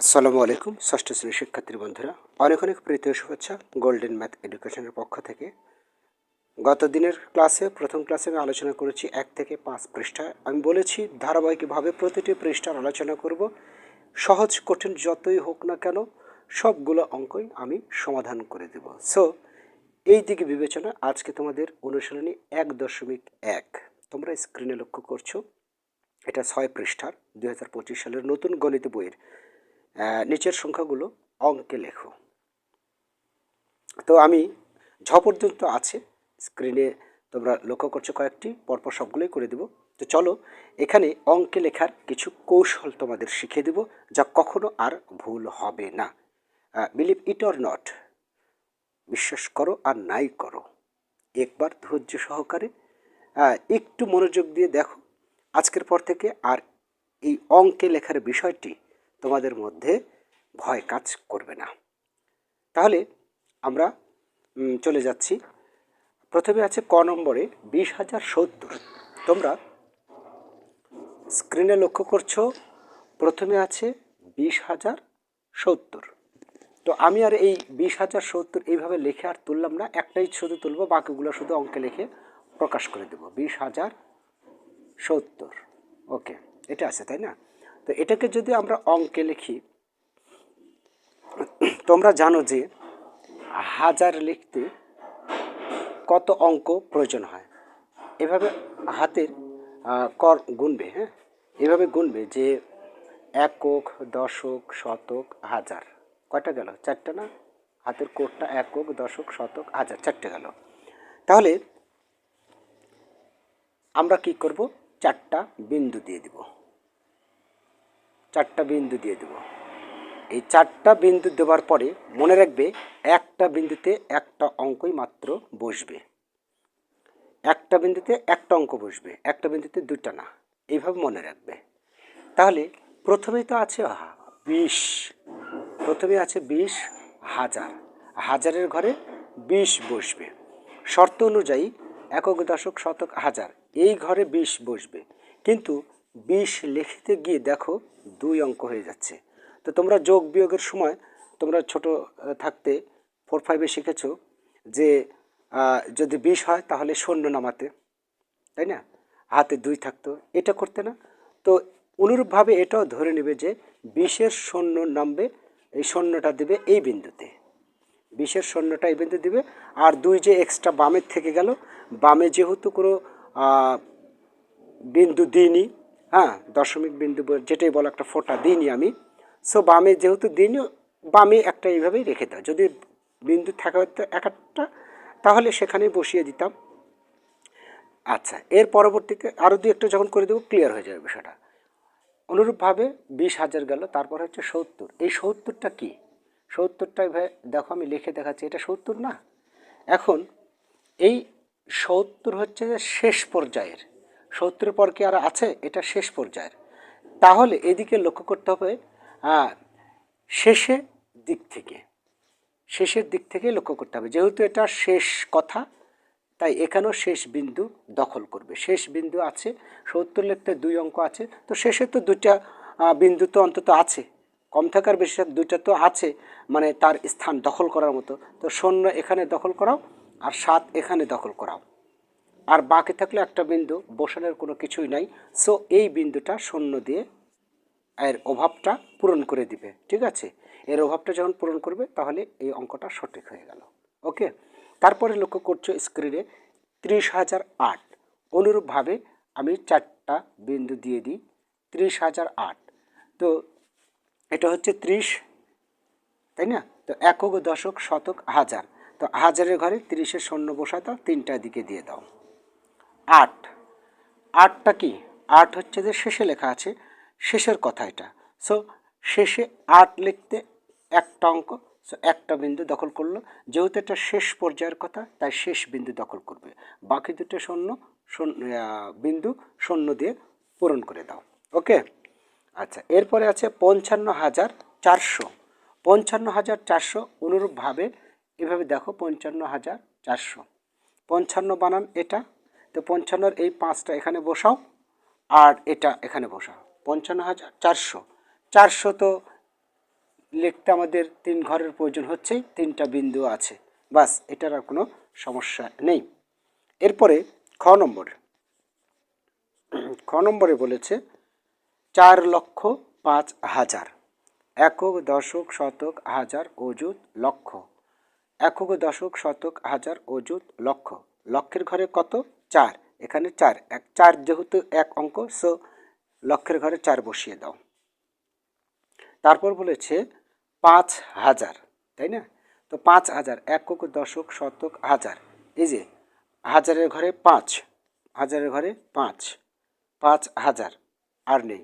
আসসালামু আলাইকুম, ষষ্ঠ শ্রেণির শিক্ষার্থী বন্ধুরা। অনেক অনেক প্রীতীয় শুভেচ্ছা গোল্ডেন ম্যাথ এডুকেশনের পক্ষ থেকে। গত দিনের ক্লাসে, প্রথম ক্লাসে আমি আলোচনা করেছি এক থেকে পাঁচ পৃষ্ঠা। আমি বলেছি, ধারাবাহিকভাবে প্রতিটি পৃষ্ঠার আলোচনা করব। সহজ, কঠিন, যতই হোক না কেন, সবগুলো অঙ্কই আমি সমাধান করে দেব। সো এই দিকে বিবেচনা, আজকে তোমাদের অনুশীলনী এক দশমিক এক। তোমরা স্ক্রিনে লক্ষ্য করছ, এটা ছয় পৃষ্ঠার, দুই হাজার পঁচিশ সালের নতুন গণিত বইয়ের নিচের সংখ্যাগুলো অঙ্কে লেখো। তো আমি ঝ পর্যন্ত আছে স্ক্রিনে তোমরা লক্ষ্য করছ কয়েকটি, পরপর সবগুলোই করে দেব। তো চলো, এখানে অঙ্কে লেখার কিছু কৌশল তোমাদের শিখিয়ে দেব, যা কখনো আর ভুল হবে না। বিলিভ ইট অর নট বিশ্বাস করো আর নাই করো। একবার ধৈর্য সহকারে একটু মনোযোগ দিয়ে দেখো। আজকের পর থেকে আর এই অঙ্কে লেখার বিষয়টি তোমাদের মধ্যে ভয় কাজ করবে না। তাহলে আমরা চলে যাচ্ছি। প্রথমে আছে ক নম্বরে, বিশ হাজার সত্তর। তোমরা স্ক্রিনে লক্ষ্য করছ, প্রথমে আছে বিশ হাজার সত্তর। তো আমি আর এই বিশ হাজার সত্তর এইভাবে লিখে আর তুললাম না, একটাই শুধু তুলবো, বাকিগুলো শুধু অঙ্কে লিখে প্রকাশ করে দেবো। বিশ হাজার সত্তর। ওকে, এটা আছে, তাই না? তো এটাকে যদি আমরা অঙ্কে লিখি, তোমরা জানো যে হাজার লিখতে কত অঙ্ক প্রয়োজন হয়? এভাবে হাতের কর গুনবে হ্যাঁ? এভাবে গুনবে যে একক, দশক, শতক, হাজার। কয়টা গেল? চারটা না? হাতের কোটটা একক, দশক, শতক, হাজার। চারটে গেল। তাহলে আমরা কি করব? চারটা বিন্দু দিয়ে দিব। চারটা বিন্দু দিয়ে দেব। এই চারটা বিন্দু দেওয়ার পরে মনে রাখবে একটা বিন্দুতে একটা অঙ্কই মাত্র বসবে। একটা বিন্দুতে একটা অঙ্ক বসবে, একটা বিন্দুতে দুটা না। এইভাবে মনে রাখবে। তাহলে প্রথমেই তো আছে বিশ। প্রথমে আছে বিশ হাজার। হাজারের ঘরে বিশ বসবে। শর্ত অনুযায়ী একক দশক শতক হাজার, এই ঘরে বিশ বসবে। কিন্তু বিশ লিখিতে গিয়ে দেখো দুই অঙ্ক হয়ে যাচ্ছে। তো তোমরা যোগ বিয়োগের সময় তোমরা ছোট থাকতে ফোর ফাইভে শিখেছো যে যদি বিশ হয় তাহলে শূন্য নামাতে, তাই না? হাতে দুই থাকতো, এটা করতে না? তো অনুরূপভাবে এটাও ধরে নেবে যে বিশের শূন্য নামবে, এই শূন্যটা দেবে এই বিন্দুতে। বিশের শূন্যটা এই বিন্দু দিবে, আর দুই যে এক্সট্রা বামের থেকে গেল, বামে যেহেতু কোনো বিন্দু দিইনি হ্যাঁ দশমিক বিন্দু যেটাই বলো একটা ফোঁটা দিইনি আমি। সো বামে যেহেতু দিইনি, বামে একটা এইভাবেই রেখে দাও। যদি বিন্দু থাকা হতো এক একটা, তাহলে সেখানেই বসিয়ে দিতাম। আচ্ছা এর পরবর্তীতে আরও দু একটা যখন করে দেবো ক্লিয়ার হয়ে যাবে বিষয়টা। অনুরূপভাবে বিশ হাজার গেল, তারপর হচ্ছে সত্তর। এই সত্তরটা কি? সত্তরটা এভাবে দেখো আমি লিখে দেখাচ্ছি, এটা সত্তর না? এখন এই সত্তর হচ্ছে শেষ পর্যায়ের। সত্তরের পর কি আর আছে? এটা শেষ পর্যায়ের। তাহলে এদিকে লক্ষ্য করতে হবে শেষের দিক থেকে। শেষের দিক থেকে লক্ষ্য করতে হবে। যেহেতু এটা শেষ কথা, তাই এখানেও শেষ বিন্দু দখল করবে। শেষ বিন্দু আছে, সত্তর লিখতে দুই অঙ্ক আছে। তো শেষে তো দুটা বিন্দু তো অন্তত আছে। কম থাকার বেশি থাক, দুইটা তো আছে মানে তার স্থান দখল করার মতো। তো শূন্য এখানে দখল করাও আর সাত এখানে দখল করাও। আর বাকি থাকলে একটা বিন্দু, বসানোর কোনো কিছুই নাই। সো এই বিন্দুটা শূন্য দিয়ে এর অভাবটা পূরণ করে দিবে, ঠিক আছে? এর অভাবটা যখন পূরণ করবে, তাহলে এই অঙ্কটা সঠিক হয়ে গেল। ওকে তারপরে লক্ষ্য করছ স্ক্রিনে ত্রিশ হাজার আট। অনুরূপভাবে আমি চারটা বিন্দু দিয়ে দিই, ত্রিশ হাজার আট। তো এটা হচ্ছে ত্রিশ, তাই না? তো একক, দশক, শতক, হাজার। তো হাজারের ঘরে তিরিশের শূন্য বসা দাও তিনটা দিকে দিয়ে দাও। আট। আটটা কি? আট হচ্ছে যে শেষে লেখা আছে, শেষের কথা এটা। সো শেষে আট লিখতে একটা অঙ্ক সো একটা বিন্দু দখল করল। যেহেতু এটা শেষ পর্যায়ের কথা, তাই শেষ বিন্দু দখল করবে। বাকি দুটো শূন্য বিন্দু শূন্য দিয়ে পূরণ করে দাও। ওকে আচ্ছা এরপরে আছে পঞ্চান্ন হাজার চারশো। পঞ্চান্ন হাজার চারশো অনুরূপভাবে এভাবে দেখো, পঞ্চান্ন হাজার চারশো। পঞ্চান্ন বানান এটা তো পঞ্চান্নর এই পাঁচটা এখানে বসাও, আর এটা এখানে বসাও। পঞ্চান্ন হাজার চারশো। চারশো তো লিখতে আমাদের তিন ঘরের প্রয়োজন হচ্ছেই, তিনটা বিন্দু আছে। বাস, এটার আর কোনো সমস্যা নেই। এরপরে খ নম্বর। খ নম্বরে বলেছে, চার লক্ষ পাঁচ হাজার। একক, দশক, শতক, হাজার, অযুত, লক্ষ। একক, দশক, শতক, হাজার, অযুত, লক্ষ। লক্ষের ঘরে কত? চার, এখানে চার, এক, চার যেহেতু এক অঙ্ক সো লক্ষের ঘরে চার বসিয়ে দাও। তারপর বলেছে পাঁচ হাজার, তাই না? তো পাঁচ হাজার, একক, দশক, শতক, হাজার, এই যে হাজারের ঘরে পাঁচ, হাজারের ঘরে পাঁচ পাঁচ হাজার, আর নেই।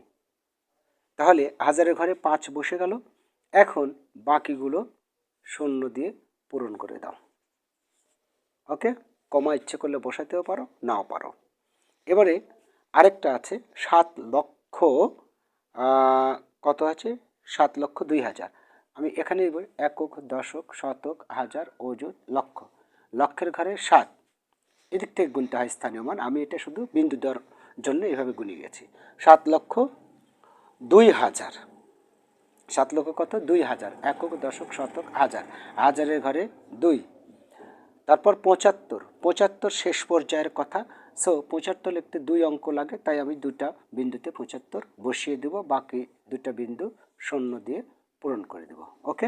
তাহলে হাজারের ঘরে পাঁচ বসে গেল, এখন বাকিগুলো শূন্য দিয়ে পূরণ করে দাও। ওকে কমা ইচ্ছে করলে বসাতেও পারো, নাও পারো। এবারে আরেকটা আছে, সাত লক্ষ কত আছে? সাত লক্ষ দুই হাজার। আমি এখানে একক, দশক, শতক, হাজার অযুত লক্ষ। লক্ষের ঘরে সাত। এদিক থেকে গুনতে হয় স্থানীয় মান। আমি এটা শুধু বিন্দু দেওয়ার জন্য এভাবে গুনে গেছি। সাত লক্ষ দুই হাজার। সাত লক্ষ কত? দুই হাজার। একক, দশক, শতক, হাজার। হাজারের ঘরে দুই। তারপর পঁচাত্তর। পঁচাত্তর শেষ পর্যায়ের কথা। সো পঁচাত্তর লিখতে দুই অঙ্ক লাগে, তাই আমি দুটা বিন্দুতে পঁচাত্তর বসিয়ে দেব, বাকি দুটা বিন্দু শূন্য দিয়ে পূরণ করে দেব। ওকে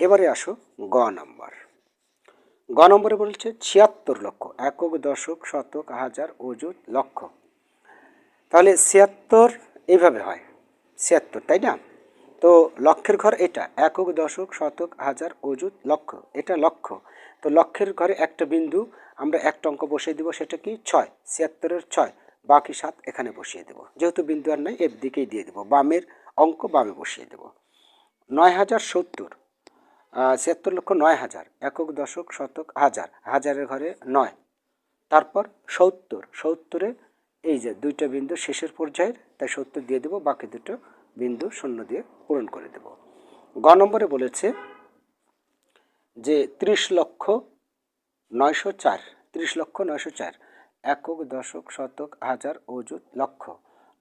এবারে আসো গ নম্বর। গ নম্বরে বলছে ছিয়াত্তর লক্ষ, একক, দশক, শতক, হাজার, অযুত, লক্ষ। তাহলে ছিয়াত্তর এইভাবে হয়, ছিয়াত্তর, তাই না? তো লক্ষের ঘর এটা, একক, দশক, শতক, হাজার, অযুত, লক্ষ, এটা লক্ষ তো লক্ষের ঘরে একটা বিন্দু, আমরা একটা অঙ্ক বসিয়ে দেবো, সেটা কি? ছয়। ছিয়াত্তরের ছয়। বাকি সাত এখানে বসিয়ে দেব। যেহেতু বিন্দু আর নাই এর দিকেই দিয়ে দেবো। বামের অঙ্ক বামে বসিয়ে দেব। নয় হাজার সত্তর ছিয়াত্তর লক্ষ নয় হাজার একক, দশক, শতক, হাজার। হাজারের ঘরে নয়। তারপর সত্তর। সত্তরে এই যে দুইটা বিন্দু শেষের পর্যায়ের, তাই সত্তর দিয়ে দেবো। বাকি দুটো বিন্দু শূন্য দিয়ে পূরণ করে দেব। গ নম্বরে বলেছে যে ত্রিশ লক্ষ নয়শো চার, ত্রিশ লক্ষ নয়শো চার, একক, দশক, শতক, হাজার, অযুত, লক্ষ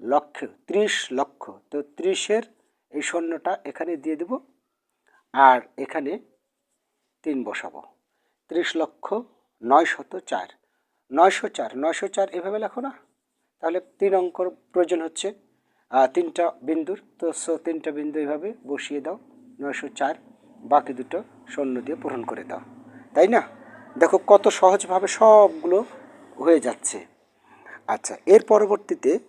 লক্ষ ত্রিশ লক্ষ। তো ত্রিশের এই শূন্যটা এখানে দিয়ে দেব আর এখানে তিন বসাবো। ত্রিশ লক্ষ নয়শত চার, নয়শো চার নয়শো চার এভাবে লেখো না। তাহলে তিন অঙ্কর প্রয়োজন হচ্ছে তিনটা বিন্দুর। তো তিনটা বিন্দু এভাবে বসিয়ে দাও, নয়শো চার বাকি দুটো শূন্য দিয়ে পূরণ করে দাও। তাই না? দেখো কত সহজভাবে সবগুলো হয়ে যাচ্ছে। আচ্ছা এর পরবর্তীতে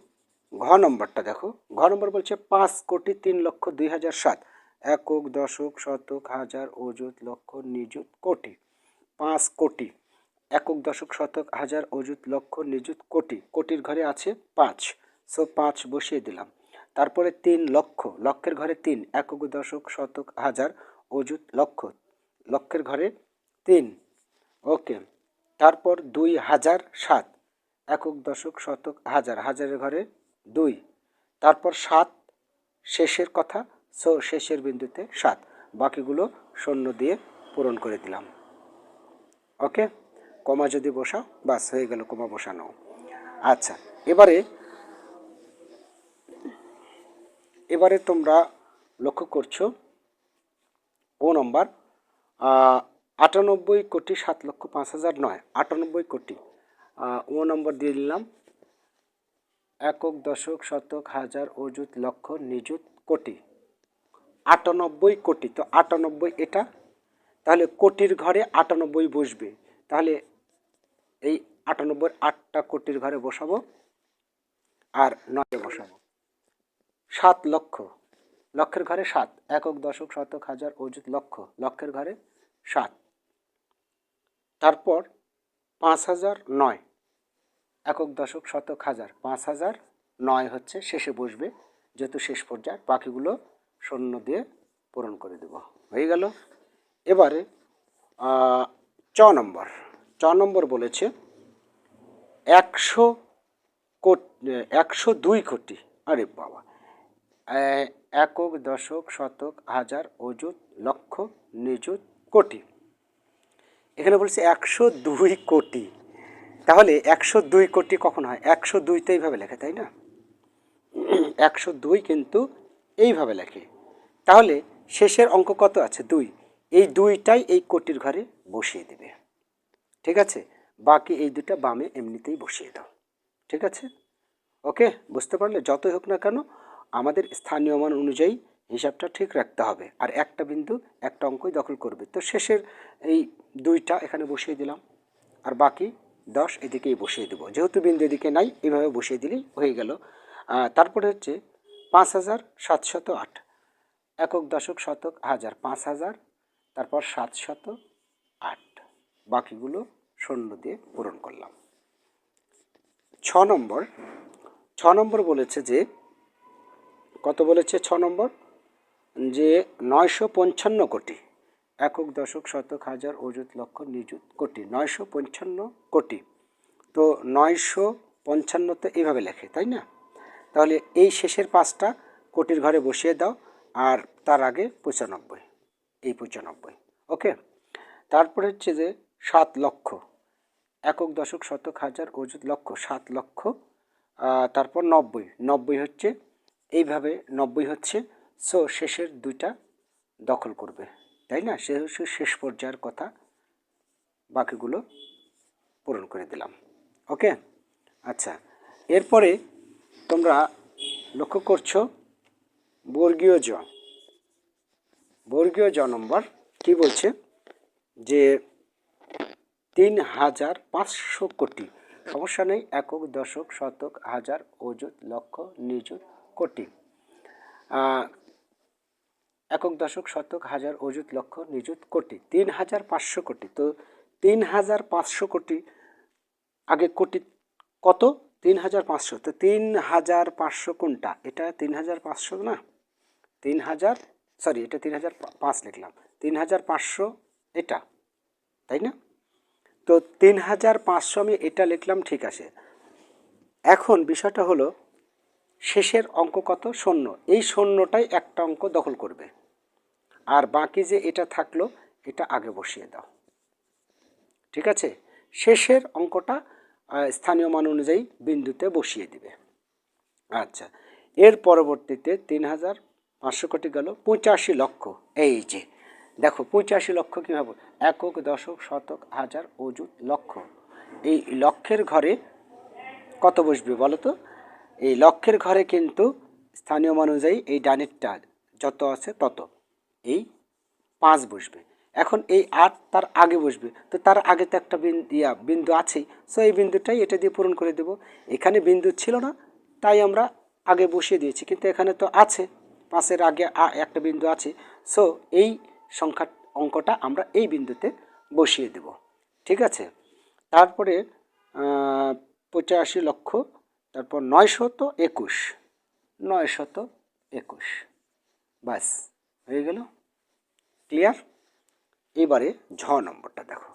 ঘ নম্বরটা দেখো। ঘ নম্বর বলছে পাঁচ কোটি তিন লক্ষ দুই হাজার সাত। একক, দশক, শতক, হাজার, অযুত, লক্ষ, নিযুত, কোটি। পাঁচ কোটি। একক, দশক, শতক, হাজার, অযুত, লক্ষ, নিযুত, কোটি। কোটির ঘরে আছে পাঁচ। সো পাঁচ বসিয়ে দিলাম। তারপরে তিন লক্ষ। লক্ষের ঘরে তিন। একক, দশক, শতক, হাজার অযুত লক্ষ লক্ষের ঘরে তিন। ওকে, তারপর দুই হাজার সাত, একক দশক শতক হাজার, হাজারের ঘরে দুই। তারপর সাত, শেষের কথা, সো শেষের বিন্দুতে সাত। বাকিগুলো শূন্য দিয়ে পূরণ করে দিলাম। ওকে, কমা যদি বসাও, বাস, হয়ে গেল কমা বসানো। আচ্ছা এবারে এবারে তোমরা লক্ষ্য করছ ও নম্বর আটানব্বই কোটি সাত লক্ষ পাঁচ হাজার নয়, আটানব্বই কোটি। ও নম্বর দিয়ে দিলাম, একক দশক শতক হাজার অযুত লক্ষ নিযুত কোটি। আটানব্বই কোটি, তো আটানব্বই এটা? তাহলে কোটির ঘরে আটানব্বই বসবে। তাহলে এই আটানব্বই আটটা কোটির ঘরে বসাবো, আর নয় বসাবো। সাত লক্ষ। লক্ষের ঘরে সাত, একক, দশক, শতক, হাজার, অযুত, লক্ষ, লক্ষের ঘরে সাত। তারপর পাঁচ হাজার নয়, একক, দশক, শতক, হাজার। পাঁচ হাজার নয় হচ্ছে শেষে বসবে, যেহেতু শেষ পর্যায়ে, বাকিগুলো শূন্য দিয়ে পূরণ করে দেব। হয়ে গেল। এবারে চ নম্বর। চ নম্বর বলেছে, একশো কোটি, একশো দুই কোটি, আরে বাবা একক, দশক, শতক, হাজার, অযুত, লক্ষ, নিযুত, কোটি। এখানে বলছে একশো দুই কোটি। তাহলে একশো দুই কোটি কখন হয়? একশো দুই তো এইভাবে লেখে, তাই না? একশো দুই কিন্তু এইভাবে লেখে। তাহলে শেষের অঙ্ক কত আছে? দুই। এই দুইটাই এই কোটির ঘরে বসিয়ে দেবে। ঠিক আছে? বাকি এই দুটা বামে এমনিতেই বসিয়ে দাও। ঠিক আছে? ওকে? বুঝতে পারলে? যতই হোক না কেন আমাদের স্থানীয় মান অনুযায়ী হিসাবটা ঠিক রাখতে হবে। আর একটা বিন্দু একটা অঙ্কই দখল করবে। তো শেষের এই দুইটা এখানে বসিয়ে দিলাম। আর বাকি দশ এদিকেই বসিয়ে দেবো। যেহেতু বিন্দু এদিকে নাই এইভাবে বসিয়ে দিলেই হয়ে গেল। তারপরে হচ্ছে পাঁচ হাজার সাতশত আট। একক দশক শতক হাজার পাঁচ হাজার, তারপর সাতশত আট। বাকিগুলো শূন্য দিয়ে পূরণ করলাম। ছ নম্বর। ছ নম্বর বলেছে যে কত বলেছে ছ নম্বর? যে নয়শো পঞ্চান্ন কোটি, একক দশক, শতক, হাজার, অযুত, লক্ষ, নিযুত কোটি, নয়শো পঞ্চান্ন কোটি। তো নয়শো পঞ্চান্ন তো এইভাবে লেখে, তাই না? তাহলে এই শেষের পাঁচটা কোটির ঘরে বসিয়ে দাও, আর তার আগে পঁচানব্বই, এই পঁচানব্বই, ওকে? তারপরে হচ্ছে যে সাত লক্ষ, একক দশক, শতক, হাজার, অযুত, লক্ষ, সাত লক্ষ তারপর নব্বই নব্বই হচ্ছে এইভাবে নব্বই হচ্ছে সো শেষের দুইটা দখল করবে, তাই না? সে হচ্ছে শেষ পর্যায়ের কথা, বাকিগুলো পূরণ করে দিলাম ওকে আচ্ছা এরপরে তোমরা লক্ষ্য করছ, বর্গীয় জ বর্গীয় জ নম্বর কি বলছে? যে তিন হাজার পাঁচশো কোটি, সমস্যা নেই, একক, দশক, শতক, হাজার, অযুত, লক্ষ, নিযুত কোটি। একক দশক শতক হাজার অযুত লক্ষ নিযুত কোটি। তিন হাজার পাঁচশো কোটি। তো তিন হাজার পাঁচশো কোটি আগে কোটি কত? তিন হাজার পাঁচশো। তো তিন হাজার পাঁচশো কোনটা? এটা তিন হাজার পাঁচশো না? তিন হাজার সরি এটা তিন হাজার পাঁচ লিখলাম। তিন হাজার পাঁচশো এটা, তাই না? তো তিন হাজার পাঁচশো আমি এটা লিখলাম, ঠিক আছে। এখন বিষয়টা হলো শেষের অঙ্ক কত? শূন্য। এই শূন্যটাই একটা অঙ্ক দখল করবে। আর বাকি যে এটা থাকল, এটা আগে বসিয়ে দাও। ঠিক আছে? শেষের অঙ্কটা স্থানীয় মান অনুযায়ী বিন্দুতে বসিয়ে দিবে। আচ্ছা। এর পরবর্তীতে তিন হাজার পাঁচশো কোটি গেল পঁচাশি লক্ষ। এই যে, দেখো, পঁচাশি লক্ষ কীভাবে? একক, দশক, শতক, হাজার, অযুত, লক্ষ। এই লক্ষের ঘরে কত বসবে বলো তো? এই লক্ষের ঘরে কিন্তু স্থানীয় অনুযায়ী এই ডানেরটা যত আছে তত। এই পাঁচ বসবে। এখন এই আট তার আগে বসবে। তো তার আগে তো একটা বিন্দু ইয়া, বিন্দু আছেই। সো এই বিন্দুটাই এটা দিয়ে পূরণ করে দেব। এখানে বিন্দু ছিল না, তাই আমরা আগে বসিয়ে দিয়েছি। কিন্তু এখানে তো আছে। পাঁচের আগে একটা বিন্দু আছে। সো এই সংখ্যা অঙ্কটা আমরা এই বিন্দুতে বসিয়ে দেব। ঠিক আছে? তারপরে পঁচাশি লক্ষ তারপর নয়শত একুশ। নয়শত একুশ। বাস, হয়ে গেল? ক্লিয়ার? এবারে ঝ নম্বরটা দেখো।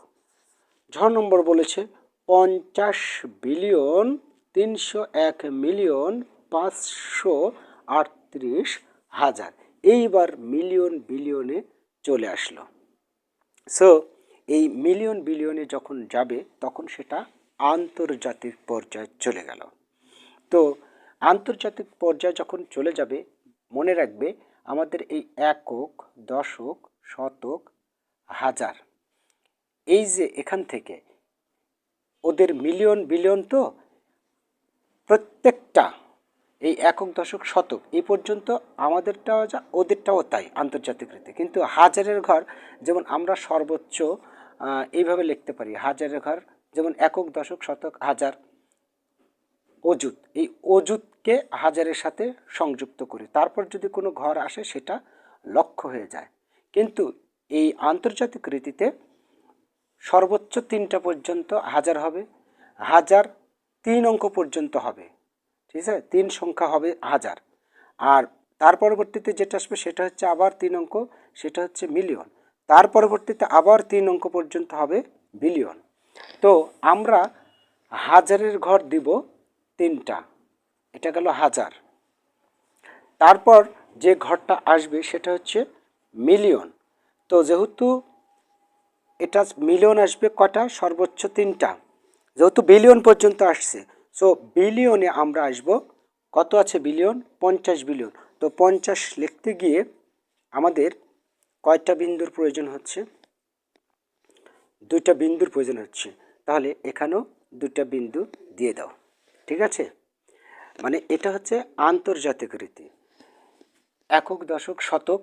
ঝ নম্বর বলেছে, পঞ্চাশ বিলিয়ন তিনশো এক মিলিয়ন পাঁচশো আটত্রিশ হাজার। এইবার মিলিয়ন বিলিয়নে চলে আসলো। সো এই মিলিয়ন বিলিয়নে যখন যাবে, তখন সেটা আন্তর্জাতিক পর্যায়ে চলে গেল। আন্তর্জাতিক পর্যায়ে যখন চলে যাবে, মনে রাখবে আমাদের এই একক, দশক, শতক, হাজার। এই যে এখান থেকে ওদের মিলিয়ন, বিলিয়ন তো প্রত্যেকটা, এই একক, দশক, শতক, এই পর্যন্ত আমাদেরটাও যা, ওদেরটাও তাই আন্তর্জাতিক রীতি। কিন্তু হাজারের ঘর যেমন আমরা সর্বোচ্চ এইভাবে লিখতে পারি, হাজারের ঘর যেমন একক, দশক, শতক, হাজার। অজুত এই অজুতকে হাজারের সাথে সংযুক্ত করি। তারপর যদি কোনো ঘর আসে, সেটা লক্ষ্য হয়ে যায়। কিন্তু এই আন্তর্জাতিক রীতিতে সর্বোচ্চ তিনটা পর্যন্ত হাজার হবে, হাজার তিন অঙ্ক পর্যন্ত হবে। ঠিক আছে? তিন সংখ্যা হবে হাজার। আর তার পরবর্তীতে যেটা আসবে, সেটা হচ্ছে আবার তিন অঙ্ক, সেটা হচ্ছে মিলিয়ন। তার পরবর্তীতে আবার তিন অঙ্ক পর্যন্ত হবে বিলিয়ন। তো আমরা হাজারের ঘর দিব তিনটা। এটা গেল হাজার। তারপর যে ঘরটা আসবে সেটা হচ্ছে মিলিয়ন। তো যেহেতু এটা মিলিয়ন আসবে কটা? সর্বোচ্চ তিনটা। যেহেতু বিলিয়ন পর্যন্ত আসছে সো বিলিয়নে আমরা আসব। কত আছে বিলিয়ন? পঞ্চাশ বিলিয়ন। তো পঞ্চাশ লিখতে গিয়ে আমাদের কয়টা বিন্দুর প্রয়োজন হচ্ছে? দুইটা বিন্দুর প্রয়োজন হচ্ছে। তাহলে এখানেও দুটা বিন্দু দিয়ে দাও। ঠিক আছে? মানে এটা হচ্ছে আন্তর্জাতিক রীতি। একক, দশক, শতক,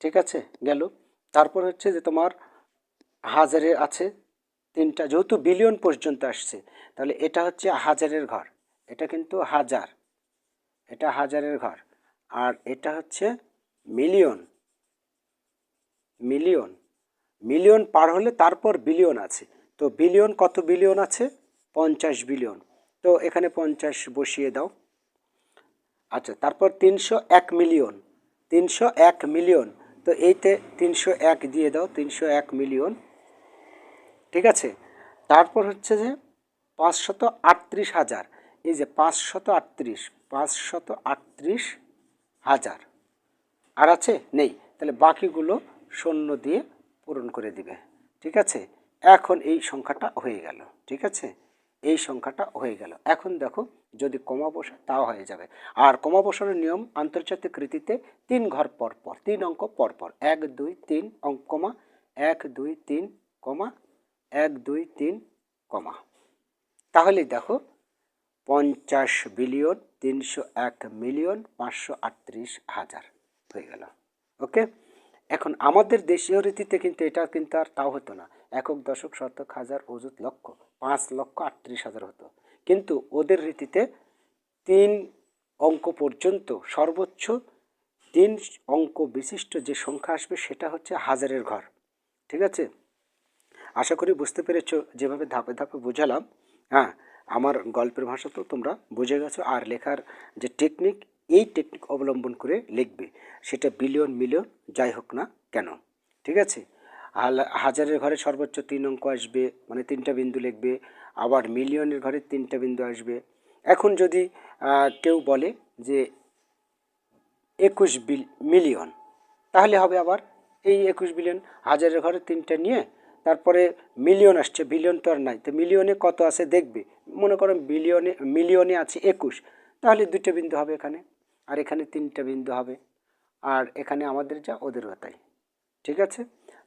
ঠিক আছে? গেল। তারপর হচ্ছে যে তোমার হাজারে আছে, তিনটা, যেহেতু বিলিয়ন পর্যন্ত আসছে, তাহলে এটা হচ্ছে হাজারের ঘর। এটা কিন্তু হাজার। এটা হাজারের ঘর। আর এটা হচ্ছে মিলিয়ন। মিলিয়ন। মিলিয়ন পার হলে তারপর বিলিয়ন আছে। তো বিলিয়ন কত বিলিয়ন আছে? পঞ্চাশ বিলিয়ন। তো এখানে পঞ্চাশ বসিয়ে দাও। আচ্ছা তারপর তিনশো এক মিলিয়ন, তিনশো এক মিলিয়ন, তো এইতে তিনশো এক দিয়ে দাও, তিনশো এক মিলিয়ন, ঠিক আছে? তারপর হচ্ছে যে পাঁচশত আটত্রিশ হাজার, এই যে পাঁচশত আটত্রিশ পাঁচশত আটত্রিশ হাজার। আর আছে? নেই। তাহলে বাকিগুলো শূন্য দিয়ে পূরণ করে দিবে, ঠিক আছে? এখন এই সংখ্যাটা হয়ে গেল, ঠিক আছে? এই সংখ্যাটা হয়ে গেল। এখন দেখো যদি কমা বসে তাও হয়ে যাবে। আর কমা বসানোর নিয়ম আন্তর্জাতিক রীতিতে তিন ঘর পর পর, তিন অঙ্ক পর পর, এক, দুই, তিন অঙ্ক কমা, এক, দুই, তিন, কমা, এক, দুই, তিন, কমা। তাহলে দেখো পঞ্চাশ বিলিয়ন তিনশো এক মিলিয়ন পাঁচশো আটত্রিশ হাজার হয়ে গেল। ওকে? এখন আমাদের দেশীয় রীতিতে কিন্তু এটা কিন্তু আর তাও হতো না। একক দশক শতক হাজার অযুত লক্ষ, পাঁচ লক্ষ আটত্রিশ হাজার হতো। কিন্তু ওদের রীতিতে তিন অঙ্ক পর্যন্ত সর্বোচ্চ তিন অঙ্ক বিশিষ্ট যে সংখ্যা আসবে সেটা হচ্ছে হাজারের ঘর। ঠিক আছে? আশা করি বুঝতে পেরেছ, যেভাবে ধাপে ধাপে বোঝালাম। হ্যাঁ আমার গল্পের ভাষা তো তোমরা বুঝে গেছো, আর লেখার যে টেকনিক এই টেকনিক অবলম্বন করে লিখবে, সেটা বিলিয়ন মিলিয়ন যাই হোক না কেন। ঠিক আছে? হাজারের ঘরে সর্বোচ্চ তিন অঙ্ক আসবে মানে তিনটা বিন্দু লিখবে। আবার মিলিয়নের ঘরে তিনটা বিন্দু আসবে। এখন যদি কেউ বলে যে একুশ বিল, মিলিয়ন, তাহলে হবে আবার এই একুশ বিলিয়ন হাজারের ঘরে তিনটা নিয়ে তারপরে মিলিয়ন আসছে, বিলিয়ন তো আর নাই। তো মিলিয়নে কত আছে দেখবে। মনে করো বিলিয়নে, মিলিয়নে আছে একুশ, তাহলে দুটো বিন্দু হবে এখানে, আর এখানে তিনটা বিন্দু হবে। আর এখানে আমাদের যা ওদেরও তাই। ঠিক আছে?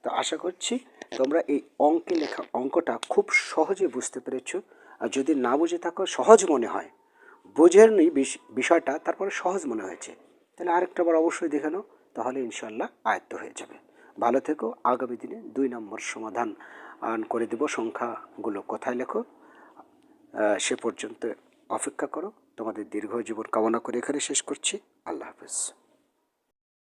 তো আশা করছি তোমরা এই অঙ্কে লেখা অঙ্কটা খুব সহজে বুঝতে পেরেছ। আর যদি না বুঝে থাকো, সহজ মনে হয়। বোঝের নেই বিষয়টা, তারপরে সহজ মনে হয়েছে। তাহলে আরেকটা বার অবশ্যই দেখে নাও, তাহলে ইনশাল্লাহ আয়ত্ত হয়ে যাবে। ভালো থেকো, আগামী দিনে দুই নম্বর সমাধান আন করে দেব সংখ্যাগুলো কোথায় লেখো। সে পর্যন্ত অপেক্ষা করো। তোমাদের দীর্ঘ জীবন কামনা করে এখানে শেষ করছি। আল্লাহ হাফেজ।